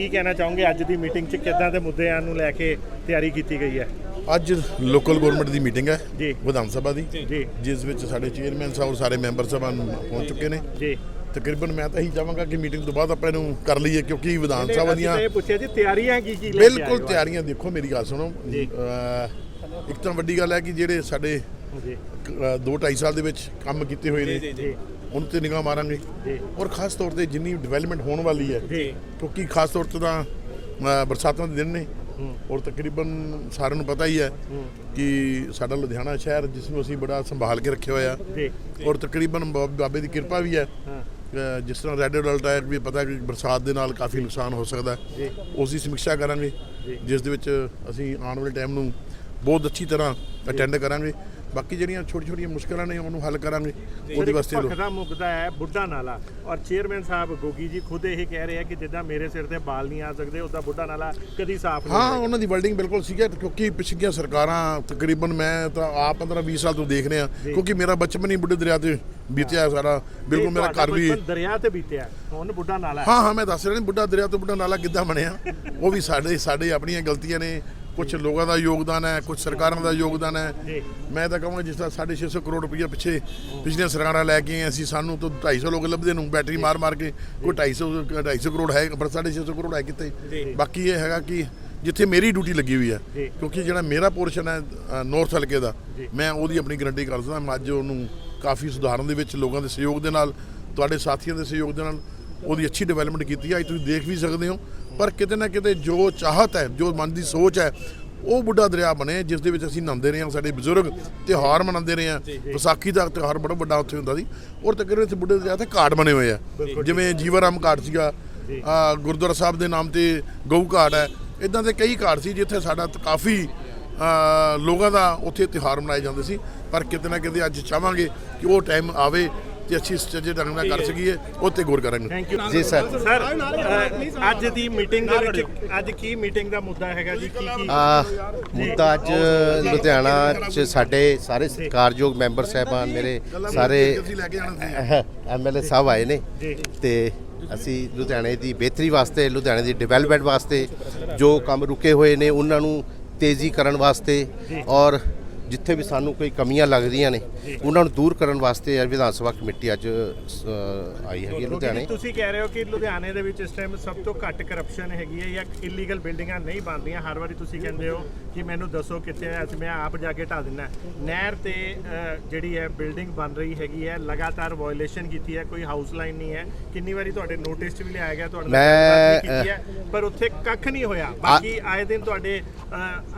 ਕਹਿਣਾ ਚਾਹੋਗੇ? ਅੱਜ ਦੀ ਮੀਟਿੰਗ 'ਚ ਕਿੱਦਾਂ ਦੇ ਮੁੱਦਿਆਂ ਨੂੰ ਲੈ ਕੇ ਤਿਆਰੀ ਕੀਤੀ ਗਈ ਹੈ? ਅੱਜ ਲੋਕਲ ਗਵਰਨਮੈਂਟ ਦੀ ਮੀਟਿੰਗ ਹੈ ਜੀ। ਵਿਧਾਨ ਸਭਾ ਦੀ ਜੀ। ਜਿਸ ਵਿੱਚ ਸਾਡੇ ਚੇਅਰਮੈਨ ਸਾਹਿਬ ਸਾਰੇ ਮੈਂਬਰ ਸਾਹਿਬਾਨ ਪਹੁੰਚ ਚੁੱਕੇ ਨੇ। ਜੀ। ਤਕਰੀਬਨ ਮੈਂ ਤਾਂ ਇਹੀ ਚਾਹਾਂਗਾ ਕਿ ਮੀਟਿੰਗ ਤੋਂ ਬਾਅਦ ਆਪਾਂ ਇਹਨੂੰ ਕਰ ਲਈਏ ਕਿਉਂਕਿ ਵਿਧਾਨ ਸਭਾ ਦੀਆਂ ਇਹ ਪੁੱਛਿਆ ਜੀ ਤਿਆਰੀਆਂ ਕੀ ਕੀ ਲੈ ਕੇ ਆਏ ਬਿਲਕੁਲ ਹੋ? ਤਿਆਰੀਆਂ ਦੇਖੋ ਮੇਰੀ ਗੱਲ ਸੁਣੋ। ਜੀ। ਅਹ, ਇੱਕ ਤਾਂ ਵੱਡੀ ਗੱਲ ਹੈ ਕਿ ਜਿਹੜੇ ਸਾਡੇ ਜੀ। 2 2.5 ਸਾਲ ਦੇ ਵਿੱਚ ਕੰਮ ਕੀਤੇ ਹੋਏ ਨੇ। ਜੀ ਉਹਨਾਂ ਤੇ ਨਿਗਾਹ ਮਾਰਾਂਗੇ। ਜੀ। ਔਰ ਖਾਸ ਤੌਰ ਤੇ ਜਿੰਨੀ ਡਿਵੈਲਪਮੈਂਟ ਹੋਣ ਵਾਲੀ ਹੈ ਜੀ। ਕਿਉਂਕਿ ਖਾਸ ਤੌਰ ਤੇ ਤਾਂ ਬਰਸਾਤਾਂ ਦੇ ਦਿਨ ਨੇ। ਔਰ ਤਕਰੀਬਨ ਸਾਰਿਆਂ ਨੂੰ ਪਤਾ ਹੀ ਹੈ। ਕਿ ਸਾਡਾ ਲੁਧਿਆਣਾ ਸ਼ਹਿਰ ਜਿਸ ਨੂੰ ਅਸੀਂ ਬੜਾ ਸੰਭਾਲ ਕੇ ਰੱਖਿਆ ਹੋਇਆ। ਜੀ। ਔਰ ਤਕਰੀਬਨ ਬਾਬੇ ਦੀ ਕਿਰਪਾ ਵੀ ਹੈ। ਜਿਸ ਤਰ੍ਹਾਂ ਰੈੱਡ ਅਲਰਟ ਹੈ ਵੀ ਪਤਾ ਕਿ ਬਰਸਾਤ ਦੇ ਨਾਲ ਕਾਫੀ ਨੁਕਸਾਨ ਹੋ ਸਕਦਾ। ਉਸ ਦੀ ਸਮੀਖਿਆ ਕਰਾਂਗੇ। ਜਿਸ ਦੇ ਵਿੱਚ ਅਸੀਂ ਆਉਣ ਵਾਲੇ ਟਾਈਮ ਨੂੰ ਬਹੁਤ ਅੱਛੀ ਤਰ੍ਹਾਂ ਅਟੈਂਡ ਕਰਾਂਗੇ। ਬਾਕੀ ਜਿਹੜੀਆਂ ਛੋਟੀ ਛੋਟੀਆਂ ਮੁਸ਼ਕਲਾਂ ਨੇ ਉਹਨੂੰ ਹੱਲ ਕਰਾਂਗੇ ਉਹਦੇ ਵਾਸਤੇ ਲੋ- ਭਖਦਾ ਮੁਕਦਾ ਹੈ ਬੁੱਢਾ ਨਾਲਾ ਔਰ ਚੇਅਰਮੈਨ ਸਾਹਿਬ ਗੋਗੀ ਜੀ ਖੁਦ ਇਹ ਕਹਿ ਰਹੇ ਆ ਕਿ ਜਿੱਦਾਂ ਮੇਰੇ ਸਿਰ ਤੇ ਬਾਲ ਨਹੀਂ ਆ ਸਕਦੇ ਉਦਾਂ ਬੁੱਢਾ ਨਾਲਾ ਕਦੀ ਸਾਫ਼ ਨਹੀਂ ਹਾਂ। ਉਹਨਾਂ ਦੀ ਵਰਡਿੰਗ ਬਿਲਕੁਲ ਸੀਗਾ ਕਿਉਂਕਿ ਪਿਛਲੀਆਂ ਸਰਕਾਰਾਂ ਤਕਰੀਬਨ ਮੈਂ ਤਾਂ ਆਪ 15 20 ਸਾਲ ਤੋਂ ਦੇਖ ਰਿਹਾ। ਕਿਉਂਕਿ ਮੇਰਾ ਬਚਪਨ ਹੀ ਬੁੱਢੇ ਦਰਿਆ ਤੇ ਬੀਤਿਆ ਸਾਰਾ ਬਿਲਕੁਲ ਮੇਰਾ ਘਰ ਵੀ ਦਰਿਆ ਤੇ ਬੀਤਿਆ ਹੁਣ ਬੁੱਢਾ ਨਾਲਾ ਹੈ। ਹਾਂ ਹਾਂ ਮੈਂ ਦੱਸ ਰਿਹਾ ਨਹੀਂ ਬੁੱਢਾ ਦਰਿਆ ਤੋਂ ਬੁੱਢਾ ਨਾਲਾ ਕਿੱਦਾਂ ਬਣਿਆ ਉਹ ਵੀ ਸਾਡੇ ਸਾਡੇ ਆਪਣੀਆਂ ਗਲਤੀਆਂ ਨੇ ਕੁਝ ਲੋਕਾਂ ਦਾ ਯੋਗਦਾਨ ਹੈ ਕੁਝ ਸਰਕਾਰਾਂ ਦਾ ਯੋਗਦਾਨ ਹੈ ਮੈਂ ਤਾਂ ਕਹਾਂਗਾ ਜਿਸ ਤਰ੍ਹਾਂ 650 ਕਰੋੜ ਰੁਪਈਆ ਪਿੱਛੇ ਪਿਛਲੀਆਂ ਸਰਕਾਰਾਂ ਲੈ ਕੇ ਆਏ ਅਸੀਂ ਸਾਨੂੰ ਤਾਂ 250 ਲੋਕ ਲੱਭਦੇ ਨੂੰ ਬੈਟਰੀ ਮਾਰ ਮਾਰ ਕੇ ਕੋਈ 250 250 ਕਰੋੜ ਹੈ ਪਰ 650 ਕਰੋੜ ਹੈ ਕਿਤੇ। ਬਾਕੀ ਇਹ ਹੈਗਾ ਕਿ ਜਿੱਥੇ ਮੇਰੀ ਡਿਊਟੀ ਲੱਗੀ ਹੋਈ ਹੈ। ਕਿਉਂਕਿ ਜਿਹੜਾ ਮੇਰਾ ਪੋਰਸ਼ਨ ਹੈ ਨਾਰਥ ਹਲਕੇ ਦਾ। ਮੈਂ ਉਹਦੀ ਆਪਣੀ ਗਰੰਟੀ ਕਰਦਾ ਮੈਂ ਅੱਜ ਉਹਨੂੰ ਕਾਫੀ ਸੁਧਾਰਨ ਦੇ ਵਿੱਚ ਲੋਕਾਂ ਦੇ ਸਹਿਯੋਗ ਦੇ ਨਾਲ ਤੁਹਾਡੇ ਸਾਥੀਆਂ ਦੇ ਸਹਿਯੋਗ ਦੇ ਨਾਲ ਉਹਦੀ ਅੱਛੀ ਡਿਵੈਲਪਮੈਂਟ ਕੀਤੀ ਹੈ ਅੱਜ ਤੁਸੀਂ ਦੇਖ ਵੀ ਸਕਦੇ ਹੋ ਪਰ ਕਿਤੇ ਨਾ ਕਿਤੇ ਜੋ ਚਾਹਤ ਹੈ ਜੋ ਮਨ ਦੀ ਸੋਚ ਹੈ ਉਹ ਬੁੱਢਾ ਦਰਿਆ ਬਣੇ ਜਿਸ ਦੇ ਵਿੱਚ ਅਸੀਂ ਨਹਾਉਂਦੇ ਰਹੇ ਹਾਂ ਸਾਡੇ ਬਜ਼ੁਰਗ ਤਿਉਹਾਰ ਮਨਾਉਂਦੇ ਰਹੇ ਹਾਂ। ਵਿਸਾਖੀ ਦਾ ਤਿਉਹਾਰ ਬੜਾ ਵੱਡਾ ਉੱਥੇ ਹੁੰਦਾ ਸੀ। ਔਰ ਤਕਰੀਬਨ ਇੱਥੇ ਬੁੱਢੇ ਦਰਿਆ ਤੇ ਘਾਟ ਬਣੇ ਹੋਏ ਆ। ਜਿਵੇਂ ਜੀਵਰਾਮ ਘਾਟ ਸੀਗਾ ਆ ਗੁਰਦੁਆਰਾ ਸਾਹਿਬ ਦੇ ਨਾਮ ਤੇ ਗਊ ਘਾਟ ਹੈ। ਇਦਾਂ ਦੇ ਕਈ ਘਾਟ ਸੀ ਜਿੱਥੇ ਸਾਡਾ ਕਾਫੀ ਲੋਕਾਂ ਦਾ ਉੱਥੇ ਤਿਉਹਾਰ ਮਨਾਏ ਜਾਂਦੇ ਸੀ। ਪਰ ਕਿਤੇ ਨਾ ਕਿਤੇ ਅੱਜ ਚਾਹਾਂਗੇ ਕਿ ਉਹ ਟਾਈਮ ਆਵੇ ਤੇ ਅੱਛੀ ਸੱਚੇ ਢੰਗ ਨਾਲ ਕਰ ਸਕੀਏ ਉਹ ਤੇ ਗੌਰ ਕਰਾਂਗੇ। ਜੀ ਸਰ। ਸਰ ਅੱਜ ਦੀ ਮੀਟਿੰਗ ਦੇ ਵਿੱਚ ਅੱਜ ਕੀ ਮੀਟਿੰਗ ਦਾ ਮੁੱਦਾ ਹੈਗਾ ਜੀ? ਕੀ ਕੀ ਆ ਮੁੱਦਾ ਅੱਜ ਲੁਧਿਆਣਾ ਚ ਸਾਡੇ ਸਾਰੇ ਸਤਿਕਾਰਯੋਗ ਮੈਂਬਰ ਸਾਹਿਬਾਨ ਮੇਰੇ ਸਾਰੇ ਐਮਐਲਏ ਸਾਹਿਬ ਆਏ ਨੇ। ਤੇ ਅਸੀਂ ਲੁਧਿਆਣੇ ਦੀ ਬਿਹਤਰੀ ਵਾਸਤੇ ਲੁਧਿਆਣੇ ਦੀ ਡਿਵੈਲਪਮੈਂਟ ਵਾਸਤੇ ਜੋ ਕੰਮ ਰੁਕੇ ਹੋਏ ਨੇ ਉਹਨਾਂ ਨੂੰ ਤੇਜ਼ੀ ਕਰਨ ਵਾਸਤੇ ਔਰ ਜਿੱਥੇ ਵੀ ਸਾਨੂੰ ਕੋਈ ਕਮੀਆਂ ਲੱਗਦੀਆਂ ਨੇ ਉਹਨਾਂ ਨੂੰ ਦੂਰ ਕਰਨ ਵਾਸਤੇ ਅੱਜ ਵਿਧਾਨ ਸਭਾ ਕਮੇਟੀ ਅੱਜ ਅ, ਆਈ ਹੈਗੀ ਹੈ ਲੁਧਿਆਣੇ। ਤੁਸੀਂ ਕਹਿ ਰਹੇ ਹੋ ਕਿ ਲੁਧਿਆਣੇ ਦੇ ਵਿੱਚ ਇਸ ਟਾਈਮ ਸਭ ਤੋਂ ਘੱਟ ਕਰਪਸ਼ਨ ਹੈਗੀ ਹੈ ਜਾਂ ਇਲੀਗਲ ਬਿਲਡਿੰਗਾਂ ਨਹੀਂ ਬਣਦੀਆਂ। ਹਰ ਵਾਰੀ ਤੁਸੀਂ ਕਹਿੰਦੇ ਹੋ ਕਿ ਮੈਨੂੰ ਦੱਸੋ ਕਿੱਥੇ ਹੈ ਅੱਜ ਮੈਂ ਆਪ ਜਾ ਕੇ ਢਾ ਦਿੰਦਾ। ਨਹਿਰ ਤੇ ਅ, ਜਿਹੜੀ ਹੈ ਬਿਲਡਿੰਗ ਬਣ ਰਹੀ ਹੈਗੀ ਹੈ ਲਗਾਤਾਰ ਵਾਇਓਲੇਸ਼ਨ ਕੀਤੀ ਹੈ ਕੋਈ ਹਾਊਸ ਲਾਈਨ ਨਹੀਂ ਹੈ। ਕਿੰਨੀ ਵਾਰੀ ਤੁਹਾਡੇ ਨੋਟਿਸ 'ਚ ਵੀ ਲਿਆਇਆ ਗਿਆ ਤੁਹਾਡੇ ਨਾਲ ਮੈਂ, ਗੱਲਬਾਤ ਵੀ ਕੀਤੀ ਹੈ। ਪਰ ਉੱਥੇ ਕੱਖ ਨਹੀਂ ਹੋਇਆ ਬਾਕੀ ਆਏ ਦਿਨ ਤੁਹਾਡੇ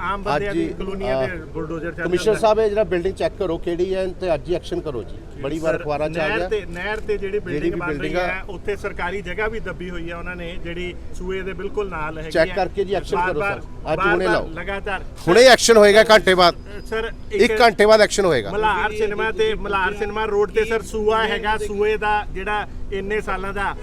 ਆਮ ਬੰਦਿਆਂ ਦੀ ਕਲੋਨੀਆਂ ਦੇ ਬੁਲਡੋਜ਼ਰ ਚੱਲ ਕਮਿਸ਼ਨਰ ਸਾਹਿਬ ਇਹ ਜਿਹੜਾ ਬਿਲਡਿੰਗ ਚੈੱਕ ਕਰੋ ਕਿਹੜੀ ਹੈ ਤੇ ਅੱਜ ਹੀ ਐਕਸ਼ਨ ਕਰੋ ਜੀ ਬੜੀ ਵਾਰ ਅਖਬਾਰਾਂ ਚ ਆ ਨਹਿਰ ਗਿਆ ਤੇ ਨਹਿਰ ਤੇ ਜਿਹੜੀ ਬਿਲਡਿੰਗ ਬਣ ਰਹੀ ਹੈ ਉੱਥੇ ਸਰਕਾਰੀ ਜਗ੍ਹਾ ਵੀ ਦੱਬੀ ਹੋਈ ਹੈ ਉਹਨਾਂ ਨੇ ਜਿਹੜੀ ਸੂਏ ਦੇ ਬਿਲਕੁਲ ਨਾਲ ਹੈਗੀ ਹੈ। ਕਰਕੇ ਜੀ action ਕਰੋ ਸਰ। ਅੱਜ ਹੁਣੇ ਲਾਓ। ਲਗਾਤਾਰ ਹੁਣੇ ਐਕਸ਼ਨ ਹੋਏਗਾ ਘੰਟੇ ਬਾਅਦ ਸਰ ਇੱਕ ਘੰਟੇ ਬਾਅਦ ਐਕਸ਼ਨ ਹੋਏਗਾ। ਮਲਾਰ ਸਿਨੇਮਾ ਤੇ ਮਲਾਰ ਸਿਨੇਮਾ ਰੋਡ ਤੇ ਸਰ ਸੂਆ ਹੈਗਾ ਸੂਏ ਦਾ ਜਿਹੜਾ ਇੰਨੇ ਸਾਲਾਂ ਦਾ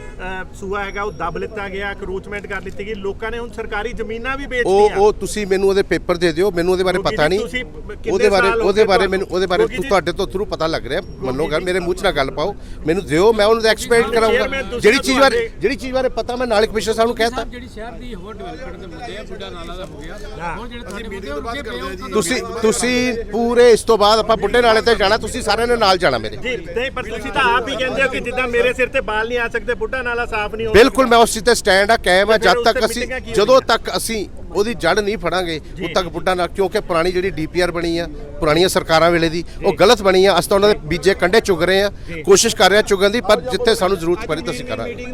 ਸੂਆ ਹੈਗਾ ਉਹ ਦੱਬ ਲਿੱਤਾ ਗਿਆ ਕਰੂਚਮੈਂਟ ਕਰ ਲਿੱਤੀ ਗਈ। ਲੋਕਾਂ ਨੇ ਹੁਣ ਸਰਕਾਰੀ ਜ਼ਮੀਨਾਂ ਵੀ ਵੇਚ ਉਹ ਲਈਆਂ। ਉਹ ਤੁਸੀਂ ਮੈਨੂੰ ਉਹਦੇ ਪੇਪਰ ਦੇ ਦਿਓ ਮੈਨੂੰ ਉਹਦੇ ਬਾਰੇ ਪਤਾ ਨਹੀਂ। ਤੁਸੀਂ ਉਹਦੇ ਬਾਰੇ ਉਹਦੇ ਬਾਰੇ ਮੈਨੂੰ ਉਹਦੇ ਬਾਰੇ ਤੁਹਾਡੇ ਤੋਂ ਥਰੂ ਪਤਾ ਲੱਗ ਰਿਹਾ। ਮੰਨੋਗਾ? ਮੇਰੇ ਮੂੰਹ 'ਚ ਨਾ ਗੱਲ ਪਾਓ। ਮੈਨੂੰ ਦਿਓ ਮੈਂ ਉਹਨੂੰ ਕਰਾਂਗਾ ਤੁਸੀਂ ਜਿਹੜੀ ਚੀਜ਼ ਬਾਰੇ ਜਿਹੜੀ ਚੀਜ਼ ਬਾਰੇ ਪਤਾ ਮੈਂ ਨਾਲ ਕਮਿਸ਼ਨਰ ਸਾਹਿਬ ਨੂੰ ਕਹਿਤਾ। ਜਿਹੜੀ ਸ਼ਹਿਰ ਦੀ ਹੋਰ ਡਿਵੈਲਪਮੈਂਟ ਦੇ ਮੁੱਦੇ ਆ ਬੁੱਢਾ ਨਾਲਾ ਦਾ ਹੋ ਗਿਆ। ਹੁਣ ਜਿਹੜੇ ਤੁਹਾਡੇ ਮੁੱਦੇ ਤੋਂ ਬਾਅਦ ਉੱਚੇ ਪਏ ਕਰਦੇ ਹਾਂ ਜੀ। ਉਹ ਤੁਸੀਂ ਤੁਸੀਂ ਪੂਰੇ ਇਸ ਤੋਂ ਬਾਅਦ ਆਪਾਂ ਬੁੱਢੇ ਨਾਲੇ ਤੇ ਜਾਣਾ ਤੁਸੀਂ ਸਾਰਿਆਂ ਨੇ ਨਾਲ ਜਾਣਾ ਮੇਰੇ। ਜੀ ਨਹੀਂ ਪਰ ਤੁਸੀਂ ਤਾਂ ਆਪ ਹੀ ਕਹਿੰਦੇ ਹੋ ਕਿ ਜਿੱਦਾਂ ਮੇਰੇ ਸਿਰ ਤੇ ਬਾਲ ਨਹੀਂ ਆ ਸਕਦੇ ਬੁੱਢਾ ਨਾਲਾ ਸਾਫ਼ ਨਹੀਂ ਹੋ ਬਿਲਕੁਲ ਮੈਂ ਉਸ ਚੀਜ਼ ਤੇ ਸਟੈਂਡ ਆ ਕਾਇਮ ਆ ਜਦ ਤੱਕ ਅਸੀਂ ਜਦੋਂ? ਤੱਕ ਅਸੀਂ ਉਹਦੀ ਜੜ ਨਹੀਂ ਫੜਾਂਗੇ ਉਦ ਤੱਕ ਬੁੱਢਾ ਨਾਲ ਕਿਉਂਕਿ ਪੁਰਾਣੀ ਜਿਹੜੀ ਡੀਪੀਆਰ ਬਣੀ ਆ ਪੁਰਾਣੀਆਂ ਸਰਕਾਰਾਂ ਵੇਲੇ ਦੀ ਉਹ ਗਲਤ ਬਣੀ ਆ ਅਸੀਂ ਤਾਂ ਉਹਨਾਂ ਦੇ ਬੀਜੇ ਕੰਡੇ ਚੁਗ ਰਹੇ ਆ ਕੋਸ਼ਿਸ਼ ਕਰ ਰਹੇ ਆ ਚੁਗਣ ਦੀ ਪਰ ਜਿੱਥੇ ਸਾਨੂੰ ਜ਼ਰੂਰਤ ਪੜੀ ਤਾਂ ਅਸੀਂ ਕਰਾਂਗੇ।